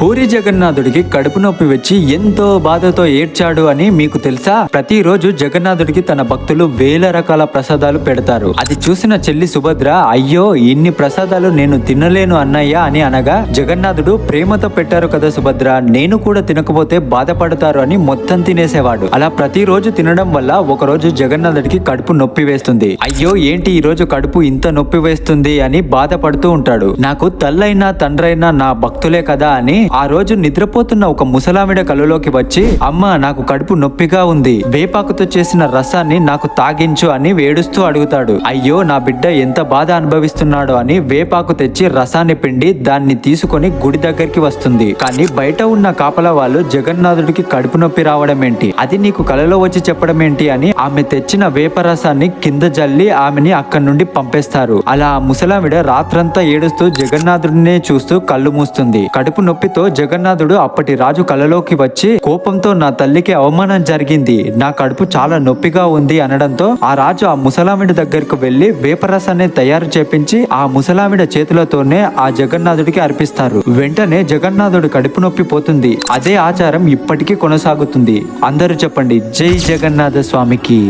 పూరి జగన్నాథుడికి కడుపు నొప్పి వచ్చి ఎంతో బాధతో ఏడ్చాడు అని మీకు తెలుసా? ప్రతిరోజు జగన్నాథుడికి తన భక్తులు వేల రకాల ప్రసాదాలు పెడతారు. అది చూసిన చెల్లి సుభద్ర అయ్యో ఇన్ని ప్రసాదాలు నేను తినలేను అన్నయ్య అని అనగా జగన్నాథుడు ప్రేమతో పెట్టారు కదా సుభద్ర నేను కూడా తినకపోతే బాధపడతారు అని మొత్తం తినేసేవాడు. అలా ప్రతిరోజు తినడం వల్ల ఒక రోజు జగన్నాథుడికి కడుపు నొప్పి వేస్తుంది. అయ్యో ఏంటి ఈ రోజు కడుపు ఇంత నొప్పి వేస్తుంది అని బాధపడుతూ ఉంటాడు. నాకు తల్లైనా తండ్రైనా నా భక్తులే కదా అని ఆ రోజు నిద్రపోతున్న ఒక ముసలామిడ కళ్ళలోకి వచ్చి అమ్మ నాకు కడుపు నొప్పిగా ఉంది. వేపాకుతో చేసిన రసాన్ని నాకు తాగించు అని వేడుస్తూ అడుగుతాడు. అయ్యో నా బిడ్డ ఎంత బాధ అనుభవిస్తున్నాడో అని వేపాకు తెచ్చి రసాన్ని పిండి దాన్ని తీసుకొని గుడి దగ్గరికి వస్తుంది. కానీ బయట ఉన్న కాపల వాళ్ళు జగన్నాథుడికి కడుపు నొప్పి రావడం ఏంటి అది నీకు కలలో వచ్చి చెప్పడం ఏంటి అని ఆమె తెచ్చిన వేప రసాన్ని కింద జల్లి ఆమెని అక్కడి నుండి పంపేస్తారు. అలా ఆ ముసలామిడ రాత్రంతా ఏడుస్తూ జగన్నాథుడినే చూస్తూ కళ్ళు మూస్తుంది. కడుపు నొప్పి నొప్పితో జగన్నాథుడు అప్పటి రాజు కలలోకి వచ్చి కోపంతో నా తల్లికి అవమానం జరిగింది. నా కడుపు చాలా నొప్పిగా ఉంది అనడంతో ఆ రాజు ఆ ముసలామిడి దగ్గరకు వెళ్ళి వేపరసాన్ని తయారు చేపించి ఆ ముసలామిడ చేతులతోనే ఆ జగన్నాథుడికి అర్పిస్తారు. వెంటనే జగన్నాథుడు కడుపు నొప్పి పోతుంది. అదే ఆచారం ఇప్పటికీ కొనసాగుతుంది. అందరూ చెప్పండి జై జగన్నాథ స్వామికి.